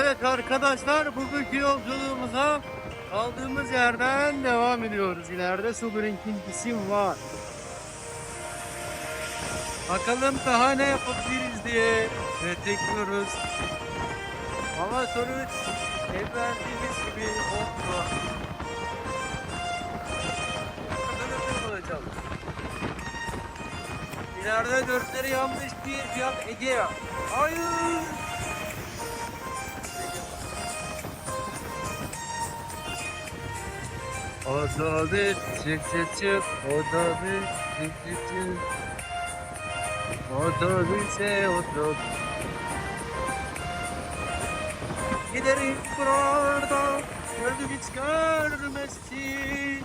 Evet arkadaşlar bugünkü yolculuğumuza kaldığımız yerden devam ediyoruz. İleride su birinkintisi var. Bakalım daha ne yapabiliriz diye bekliyoruz. Ama sonuç evlendiğimiz gibi oldu. İleride dörtleri yanmış bir fiyat Egea. Hayır. Otobüs çık çık çık Otobüs çık çık çık Otobüse otobüs Giderim burada Gördüm hiç görmezsin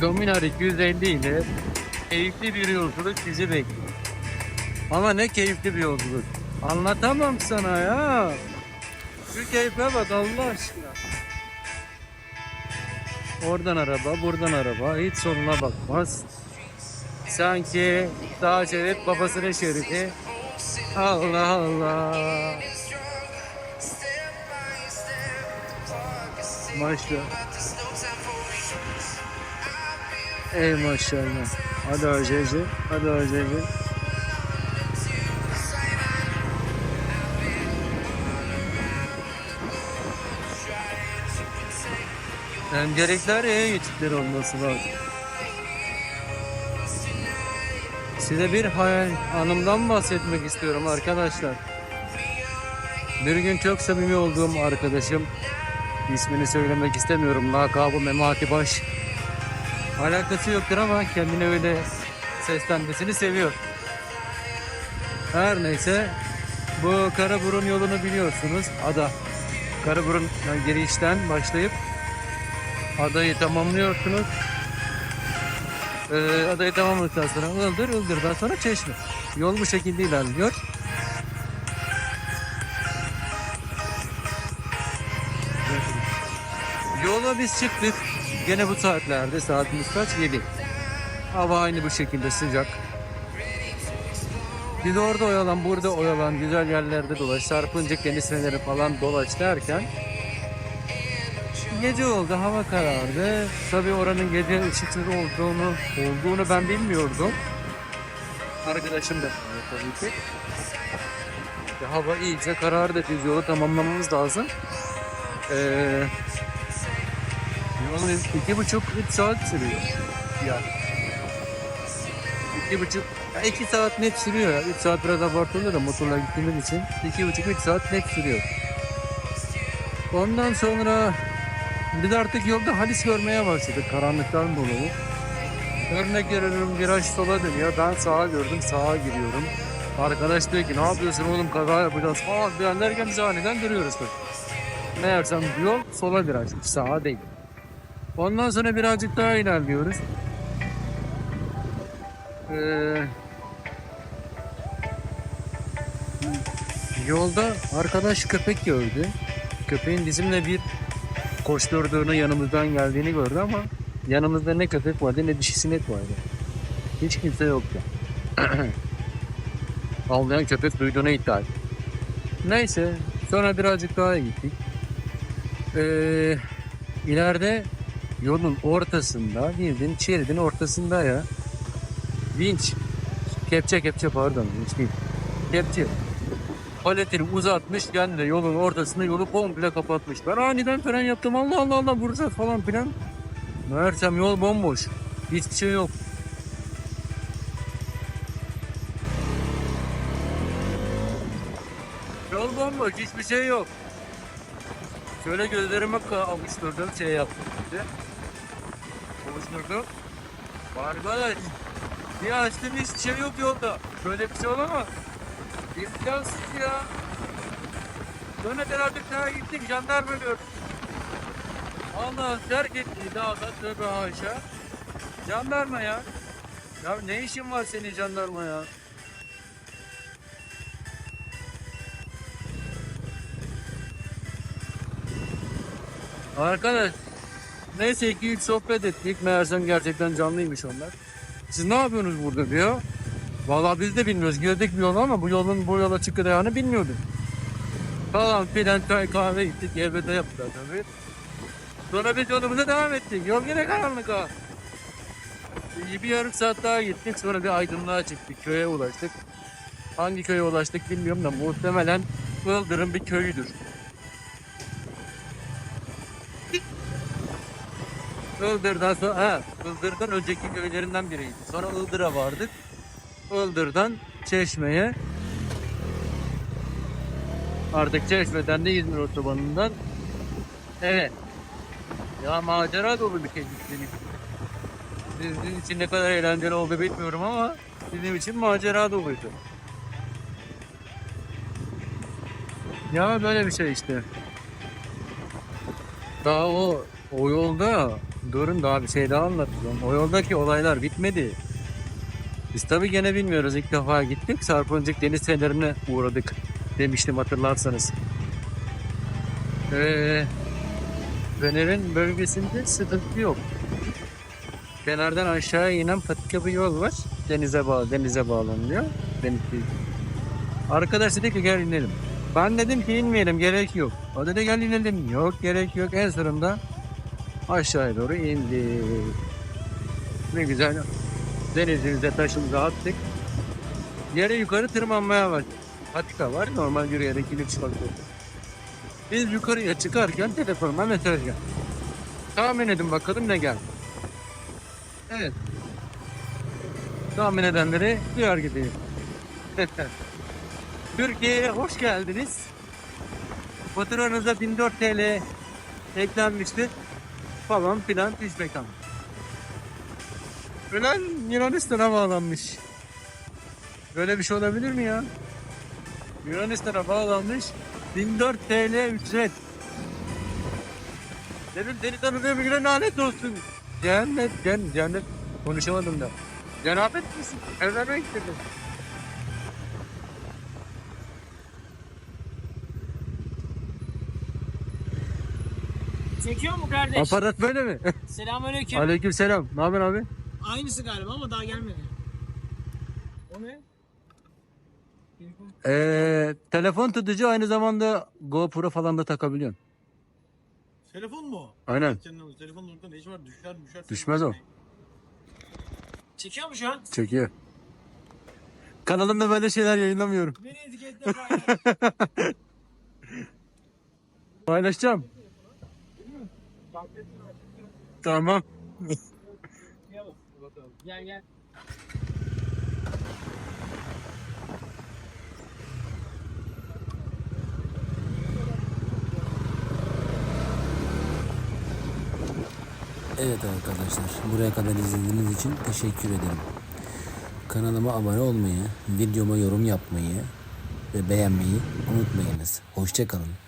Dominar 250 ile keyifli bir yolculuk sizi bekliyor. Ama ne keyifli bir yolculuk. Anlatamam sana ya. Şu keyfe bak Allah aşkına. Oradan araba, buradan araba. Hiç sonuna bakmaz. Sanki sağ şerit babasının şeridi. Allah Allah. Maşallah. Ey maşallah. Hadi hocacı. Hadi hocacı. Öncelikler E geçitleri olması lazım. Size bir hayal anımdan bahsetmek istiyorum arkadaşlar. Bir gün çok samimi olduğum arkadaşım, ismini söylemek istemiyorum, lakabı Memati Baş. Alakası yoktur ama kendini öyle seslenmesini seviyor. Her neyse bu Karaburun yolunu biliyorsunuz. Ada. Karaburun yani girişten başlayıp adayı tamamlıyorsunuz. Ee, adayı tamamladıktan sonra Ildır, Ildır'dan sonra Çeşme. Yol bu şekilde ilerliyor. Yola biz çıktık. Gene bu saatlerde saatimiz kaç? 7. Hava aynı bu şekilde sıcak. Biz orada oyalan, burada oyalan, güzel yerlerde dolaş, Sarpıncık deniz falan dolaş derken gece oldu, hava karardı. Tabii oranın gece ışıksız olduğunu olduğunu ben bilmiyordum. Arkadaşım da tabii ki. Hava iyice karardı. Biz yolu tamamlamamız lazım. Ee, yol iki buçuk, üç saat sürüyor. Yani. İki buçuk, ya iki saat net sürüyor ya. Üç saat biraz abartılıyor da motorla gittiğimiz için. İki buçuk, üç saat net sürüyor. Ondan sonra biz artık yolda halis görmeye başladık karanlıktan dolayı. Örnek veriyorum viraj sola dönüyor. Ben sağa gördüm sağa giriyorum. Arkadaş diyor ki ne yapıyorsun oğlum kaza yapacağız falan filan derken biz aniden duruyoruz. Meğersem yol sola viraj sağa değil. Ondan sonra birazcık daha ilerliyoruz. Ee, yolda arkadaş köpek gördü. Köpeğin bizimle bir koşturduğunu yanımızdan geldiğini gördü ama yanımızda ne köpek vardı ne dişi sinek vardı. Hiç kimse yoktu. Avlayan köpek duyduğunu iddia etti. Neyse sonra birazcık daha gittik. Ee, ileride yolun ortasında bildiğin şeridin ortasında ya vinç kepçe kepçe pardon vinç değil kepçe paletini uzatmış kendi de yolun ortasında yolu komple kapatmış. Ben aniden fren yaptım Allah Allah Allah vuracak falan filan. Meğersem yol bomboş. Hiçbir şey yok. Yol bomboş hiçbir şey yok. Şöyle gözlerime avuşturdum şey yaptım işte. Avuşturdum. Arkadaş bir açtım hiçbir şey yok yolda. Böyle bir şey olamaz. İmkansız ya. Sonra birazcık daha gittik jandarma gördük. Allah terk etti dağda tövbe haşa. Jandarma ya. Ya ne işin var senin jandarma ya? Arkadaş neyse iki üç sohbet ettik. Meğersem gerçekten canlıymış onlar. Siz ne yapıyorsunuz burada diyor. Vallahi biz de bilmiyoruz. Girdik bir yola ama bu yolun bu yola çıkacağını bilmiyorduk. Falan filan çay kahve gittik. Evde yaptılar tabii. Sonra biz yolumuza devam ettik. Yol yine karanlık ha. Bir yarım saat daha gittik. Sonra bir aydınlığa çıktık. Köye ulaştık. Hangi köye ulaştık bilmiyorum da muhtemelen Ildır'ın bir köyüdür. Ildır'dan sonra, ha, Ildır'dan önceki köylerinden biriydi. Sonra Ildır'a vardık. Ildır'dan Çeşme'ye. Artık Çeşme'den de İzmir otobanından. Evet. Ya macera dolu bir kezdikleri. Sizin için ne kadar eğlenceli oldu bilmiyorum ama bizim için macera doluydu. Ya böyle bir şey işte. Daha o o yolda durun daha bir şey daha anlatacağım. O yoldaki olaylar bitmedi. Biz tabii gene bilmiyoruz. İlk defa gittik. Sarpıncık deniz fenerine uğradık demiştim hatırlarsanız. Ee, Fener'in bölgesinde sıkıntı yok. Fener'den aşağıya inen patika bir yol var. Denize bağ denize bağlanıyor. Deniz. Arkadaş dedi ki gel inelim. Ben dedim ki inmeyelim gerek yok. O dedi gel inelim. Yok gerek yok. En sonunda aşağıya doğru indi. Ne güzel. Denizimize taşımıza attık. Yere yukarı tırmanmaya bak. Patika var normal yürüyerek inip yok. Biz yukarıya çıkarken telefonuma mesaj geldi. Tahmin edin bakalım ne geldi. Evet. Tahmin edenleri duyar gideyim. Türkiye'ye hoş geldiniz. Faturanıza 1004 TL eklenmiştir. Falan filan pişmekan. Ulan Yunanistan'a bağlanmış. Böyle bir şey olabilir mi ya? Yunanistan'a bağlanmış 1004 TL ücret. Dedim seni tanıdığım güne lanet olsun. Cennet, cennet, cennet. Konuşamadım da. Cenabet misin? Evlenmek istedim. Çekiyor mu kardeş? Aparat böyle mi? Selamünaleyküm. Aleyküm selam. Ne haber abi? Aynısı galiba ama daha gelmedi. O ne? Ee, telefon tutucu aynı zamanda GoPro falan da takabiliyorsun. Telefon mu? o? Aynen. Senin telefonun orada ne işi var? Düşer düşer. Düşmez o. Çekiyor mu şu an? Çekiyor. Kanalımda böyle şeyler yayınlamıyorum. Beni etiketle paylaş. Paylaşacağım. Tamam. gel gel. Evet arkadaşlar buraya kadar izlediğiniz için teşekkür ederim. Kanalıma abone olmayı, videoma yorum yapmayı ve beğenmeyi unutmayınız. Hoşçakalın.